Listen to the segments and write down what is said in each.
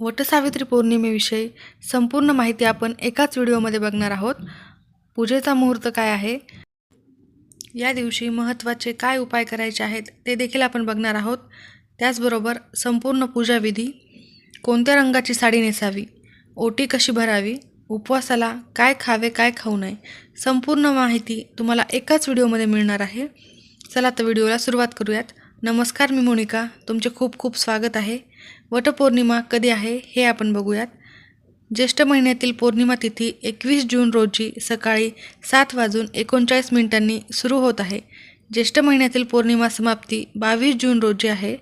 वटसावित्री पौर्णिमेविषयी संपूर्ण माहिती आपण एकाच व्हिडिओमध्ये बघणार आहोत. पूजेचा मुहूर्त काय आहे? या दिवशी महत्त्वाचे काय उपाय करायचे आहेत ते देखील आपण बघणार आहोत. त्याचबरोबर संपूर्ण पूजाविधी कोणत्या रंगाची साडी नेसावी ओटी कशी भरावी उपवासाला काय खावे काय खाऊ नये संपूर्ण माहिती तुम्हाला एकाच व्हिडिओमध्ये मिळणार आहे. चला तर व्हिडिओला सुरुवात करूयात. नमस्कार मी मोनिका. तुमचे खूप खूप स्वागत आहे. वटपौर्णिमा कधी आहे हे आपण बघूयात. ज्येष्ठ महिन्यातील पौर्णिमा तिथी एकवीस जून रोजी सकाळी सात वाजून एकोणचाळीस मिनिटांनी सुरू होत आहे. ज्येष्ठ महिन्यातील पौर्णिमा समाप्ती बावीस जून रोजी आहे.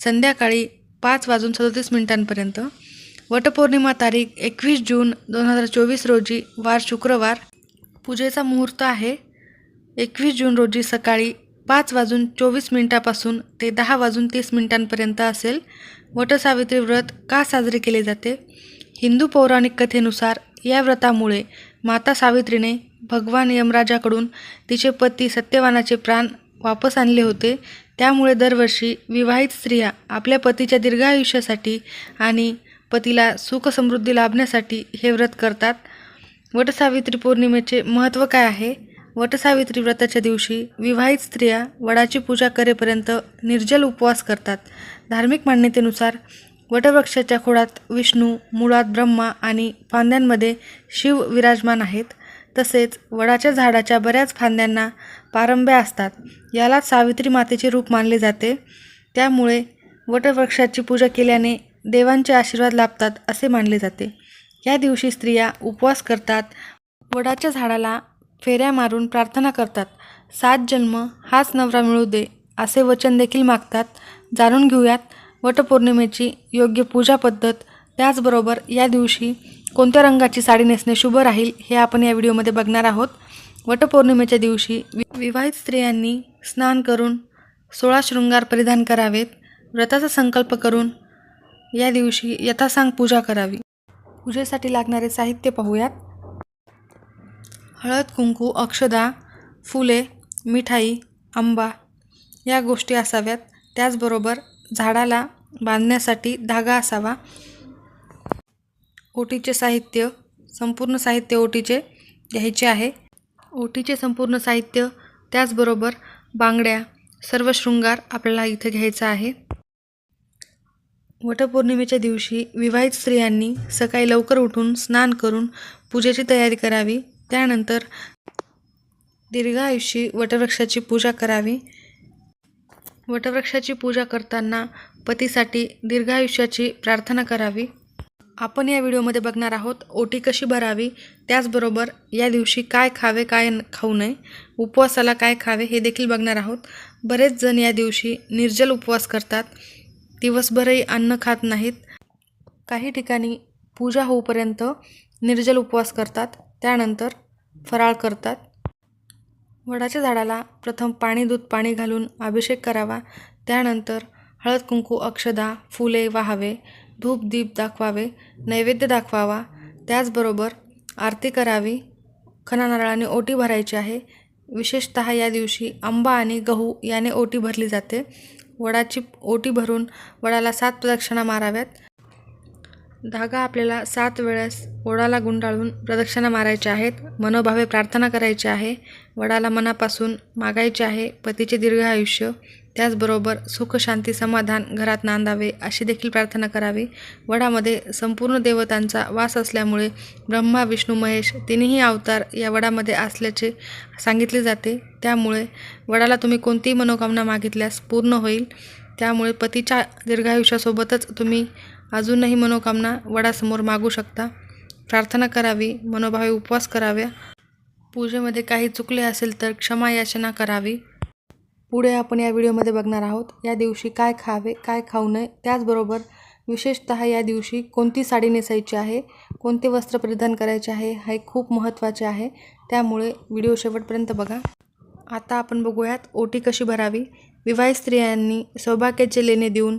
संध्याकाळी पाच वाजून सदतीस मिनिटांपर्यंत. वटपौर्णिमा तारीख एकवीस जून दोन हजार चोवीस रोजी वार शुक्रवार. पूजेचा मुहूर्त आहे. एकवीस जून रोजी सकाळी पाच वाजून चोवीस मिनिटापासून ते दहा वाजून तीस मिनिटांपर्यंत असेल. वटसावित्री व्रत का साजरे केले जाते? हिंदू पौराणिक कथेनुसार या व्रतामुळे माता सावित्रीने भगवान यमराजाकडून तिचे पती सत्यवानाचे प्राण वापस आणले होते. त्यामुळे दरवर्षी विवाहित स्त्रिया आपल्या पतीच्या दीर्घायुष्यासाठी आणि पतीला सुखसमृद्धी लाभण्यासाठी हे व्रत करतात. वटसावित्री पौर्णिमेचे महत्त्व काय आहे? वटसावित्री व्रताच्या दिवशी विवाहित स्त्रिया वडाची पूजा करेपर्यंत निर्जल उपवास करतात. धार्मिक मान्यतेनुसार वटवृक्षाच्या खोडात विष्णू मुळात ब्रह्मा आणि फांद्यांमध्ये शिव विराजमान आहेत. तसेच वडाच्या झाडाच्या बऱ्याच फांद्यांना पारंब्या असतात. यालाच सावित्री मातेचे रूप मानले जाते. त्यामुळे वटवृक्षाची पूजा केल्याने देवांचे आशीर्वाद लाभतात असे मानले जाते. या दिवशी स्त्रिया उपवास करतात. वडाच्या झाडाला फेऱ्या मारून प्रार्थना करतात. सात जन्म हाच नवरा मिळू दे असे वचन देखील मागतात. जाणून घेऊयात वटपौर्णिमेची योग्य पूजा पद्धत. त्याचबरोबर या दिवशी कोणत्या रंगाची साडी नेसणे शुभ राहील हे आपण या व्हिडिओमध्ये बघणार आहोत. वटपौर्णिमेच्या दिवशी वि विवाहित स्त्रियांनी स्नान करून सोळा शृंगार परिधान करावेत. व्रताचा संकल्प करून या दिवशी यथासांग पूजा करावी. पूजेसाठी लागणारे साहित्य पाहूयात. हळद कुंकू अक्षदा फुले मिठाई आंबा या गोष्टी असाव्यात. त्याचबरोबर झाडाला बांधण्यासाठी धागा असावा. ओटीचे साहित्य संपूर्ण साहित्य ओटीचे घ्यायचे आहे. ओटीचे संपूर्ण साहित्य त्याचबरोबर बांगड्या सर्व शृंगार आपल्याला इथे घ्यायचा आहे. वटपौर्णिमेच्या दिवशी विवाहित स्त्रियांनी सकाळी लवकर उठून स्नान करून पूजेची तयारी करावी. त्यानंतर दीर्घायुषी वटवृक्षाची पूजा करावी. वटवृक्षाची पूजा करताना पतीसाठी दीर्घायुष्याची प्रार्थना करावी. आपण या व्हिडिओमध्ये बघणार आहोत ओटी कशी भरावी त्याचबरोबर या दिवशी काय खावे काय न- खाऊ नये उपवासाला काय खावे हे देखील बघणार आहोत. बरेच जण या दिवशी निर्जल उपवास करतात दिवसभरही अन्न खात नाहीत. काही ठिकाणी पूजा होऊपर्यंत निर्जल उपवास करतात. त्यानंतर फराळ करतात. वडाच्या झाडाला प्रथम पाणी दूध पाणी घालून अभिषेक करावा. त्यानंतर हळद कुंकू अक्षदा फुले वाहावे. धूप दीप दाखवावे. नैवेद्य दाखवावा. त्याचबरोबर आरती करावी. खना नारळाने ओटी भरायची आहे. विशेषत या दिवशी आंबा आणि गहू याने ओटी भरली जाते. वडाची ओटी भरून वडाला सात प्रदक्षिणा माराव्यात. धागा आपल्याला सात वेळेस ओढाला गुंडाळून प्रदक्षिणा मारायच्या आहेत. मनोभावे प्रार्थना करायची आहे. वडाला मनापासून मागायचे आहे पतीचे दीर्घ आयुष्य. त्याचबरोबर सुख शांती समाधान घरात नांदावे अशी देखील प्रार्थना करावी. वडामध्ये संपूर्ण देवतांचा वास असल्यामुळे ब्रह्मा विष्णू महेश तिन्ही अवतार या वडामध्ये असल्याचे सांगितले जाते. त्यामुळे वडाला तुम्ही कोणतीही मनोकामना मागितल्यास पूर्ण होईल. त्यामुळे पतीच्या दीर्घायुष्यासोबतच तुम्ही अजूनही मनोकामना वडासमोर मागू शकता. प्रार्थना करावी मनोभावे उपवास कराव्या. पूजेमध्ये काही चुकले असेल तर क्षमा याचना करावी. पुढे आपण या व्हिडिओमध्ये बघणार आहोत या दिवशी काय खावे काय खाऊ नये. त्याचबरोबर विशेषत या दिवशी कोणती साडी नेसायची आहे कोणते वस्त्र परिधान करायचे आहे हे खूप महत्त्वाचे आहे. त्यामुळे व्हिडिओ शेवटपर्यंत बघा. आता आपण बघूयात ओटी कशी भरावी. विवाहित स्त्रियांनी सौभाग्याचे लेणे देऊन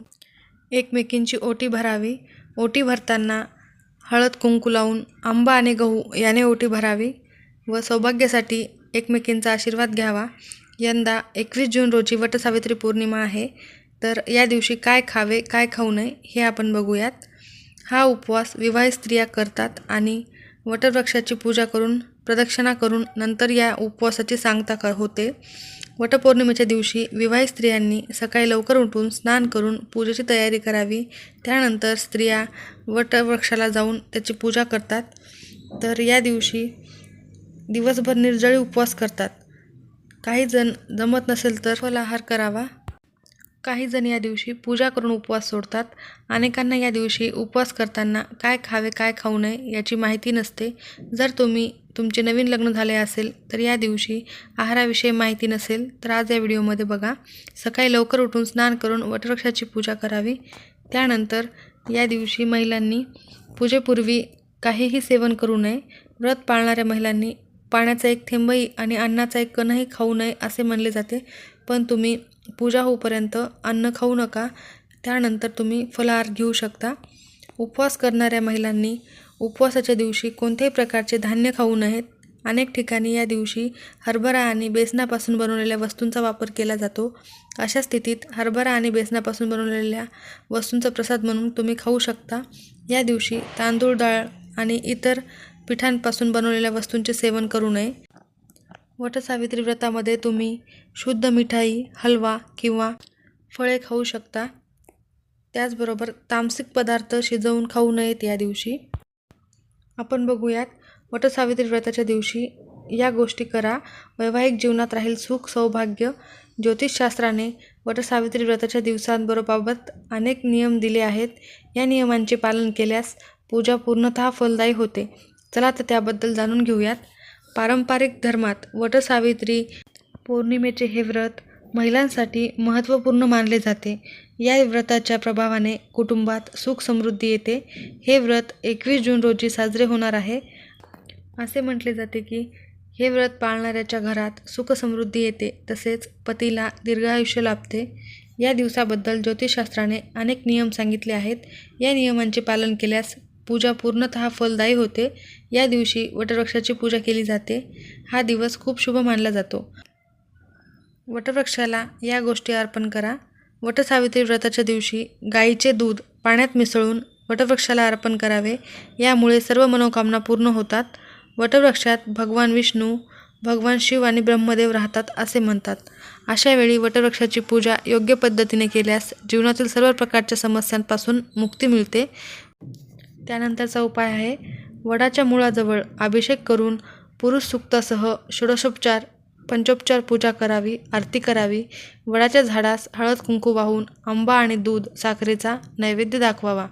एकमेकींची ओटी भरावी. ओटी भरताना हळद कुंकू लावून आंबा आणि गहू याने ओटी भरावी व सौभाग्यासाठी एकमेकींचा आशीर्वाद घ्यावा. यंदा एकवीस जून रोजी वटसावित्री पौर्णिमा आहे. तर या दिवशी काय खावे काय खाऊ नये हे आपण बघूयात. हा उपवास विवाहित स्त्रिया करतात आणि वटवृक्षाची पूजा करून प्रदक्षिणा करून नंतर या उपवासाची सांगता क होते. वटपौर्णिमेच्या दिवशी विवाहित स्त्रियांनी सकाळी लवकर उठून स्नान करून पूजेची तयारी करावी. त्यानंतर स्त्रिया वटवृक्षाला जाऊन त्याची पूजा करतात. तर या दिवशी दिवसभर निर्जळी उपवास करतात. काही जण जमत नसेल तर फलाहार करावा. काही जण या दिवशी पूजा करून उपवास सोडतात. अनेकांना या दिवशी उपवास करताना काय खावे काय खाऊ नये याची माहिती नसते. जर तुम्ही तुमचे नवीन लग्न झाले असेल तर या दिवशी आहाराविषयी माहिती नसेल तर आज या व्हिडिओमध्ये बघा. सकाळी लवकर उठून स्नान करून वटवृक्षाची पूजा करावी. त्यानंतर या दिवशी महिलांनी पूजेपूर्वी काहीही सेवन करू नये. व्रत पाळणाऱ्या महिलांनी पाण्याचा एक थेंबही आणि अन्नाचा एक कणही खाऊ नये असे म्हणले जाते. पण तुम्ही पूजा होईपर्यंत अन्न खाऊ नका. त्यानंतर तुम्ही फलाहार घेऊ शकता. उपवास करणाऱ्या महिलांनी उपवासाच्या दिवशी कोणत्याही प्रकारचे धान्य खाऊ नयेत. अनेक ठिकाणी या दिवशी हरभरा आणि बेसनापासून बनवलेल्या वस्तूंचा वापर केला जातो. अशा स्थितीत हरभरा आणि बेसनापासून बनवलेल्या वस्तूंचा प्रसाद म्हणून तुम्ही खाऊ शकता. या दिवशी तांदूळ डाळ आणि इतर पिठांपासून बनवलेल्या वस्तूंचे सेवन करू नये. वटसावित्री व्रतामध्ये तुम्ही शुद्ध मिठाई हलवा किंवा फळे खाऊ शकता. त्याचबरोबर तामसिक पदार्थ शिजवून खाऊ नयेत या दिवशी. आपण बघूयात वटसावित्री व्रताच्या दिवशी या गोष्टी करा. वैवाहिक जीवनात राहील सुख सौभाग्य. ज्योतिषशास्त्राने वटसावित्री व्रताच्या दिवसांबरोबाबत अनेक नियम दिले आहेत. या नियमांचे पालन केल्यास पूजा पूर्णतः फलदायी होते. चला तर त्याबद्दल जाणून घेऊयात. पारंपरिक धर्मात वटसावित्री पौर्णिमेचे हे व्रत महिलांसाठी महत्त्वपूर्ण मानले जाते. या व्रताच्या प्रभावाने कुटुंबात सुख समृद्धी येते. हे व्रत एकवीस जून रोजी साजरे होणार आहे. असे म्हटले जाते की हे व्रत पाळणाऱ्याच्या घरात सुखसमृद्धी येते तसेच पतीला दीर्घायुष्य लाभते. या दिवसाबद्दल ज्योतिषशास्त्राने अनेक नियम सांगितले आहेत. या नियमांचे पालन केल्यास पूजा पूर्णतः फलदायी होते. या दिवशी वटवृक्षाची पूजा केली जाते. हा दिवस खूप शुभ मानला जातो. वटवृक्षाला या गोष्टी अर्पण करा. वटसावित्री व्रताच्या दिवशी गाईचे दूध पाण्यात मिसळून वटवृक्षाला अर्पण करावे. यामुळे सर्व मनोकामना पूर्ण होतात. वटवृक्षात भगवान विष्णू भगवान शिव आणि ब्रह्मदेव राहतात असे म्हणतात. अशा वेळी वटवृक्षाची पूजा योग्य पद्धतीने केल्यास जीवनातील सर्व प्रकारच्या समस्यांपासून मुक्ती मिळते. त्यानंतरचा उपाय आहे वडाच्या मुळाजवळ अभिषेक करून पुरुष सुक्तासह षोडशोपचार पंचोपचार पूजा करावी आरती करावी वडाच्या झाडास हळद कुंकू वाहून आंबा आणि दूध साखरेचा नैवेद्य दाखवावा.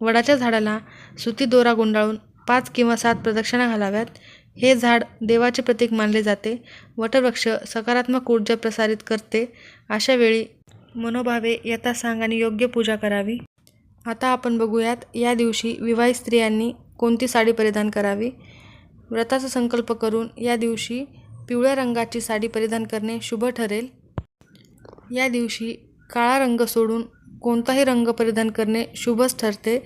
वडाच्या झाडाला सुती दोरा गुंडाळून पाच किंवा सात प्रदक्षिणा घालाव्यात. हे झाड देवाचे प्रतीक मानले जाते. वटवृक्ष सकारात्मक ऊर्जा प्रसारित करते. अशा वेळी मनोभावे यथासांग आणि योग्य पूजा करावी. आता आपण बघूयात या दिवशी विवाहित स्त्रियांनी कोणती साडी परिधान करावी? व्रताचा संकल्प करून या दिवशी पिवळ्या रंगाची साडी परिधान करणे शुभ ठरेल. या दिवशी काळा रंग सोडून कोणताही रंग परिधान करणे शुभच ठरते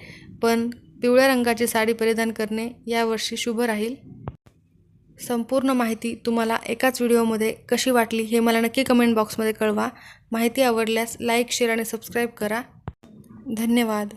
पण पिवळ्या रंगाची साडी परिधान करणे यावर्षी शुभ राहील. संपूर्ण माहिती तुम्हाला एकाच व्हिडिओमध्ये कशी वाटली हे मला नक्की कमेंट बॉक्समध्ये कळवा. माहिती आवडल्यास लाईक शेअर आणि सबस्क्राईब करा. धन्यवाद.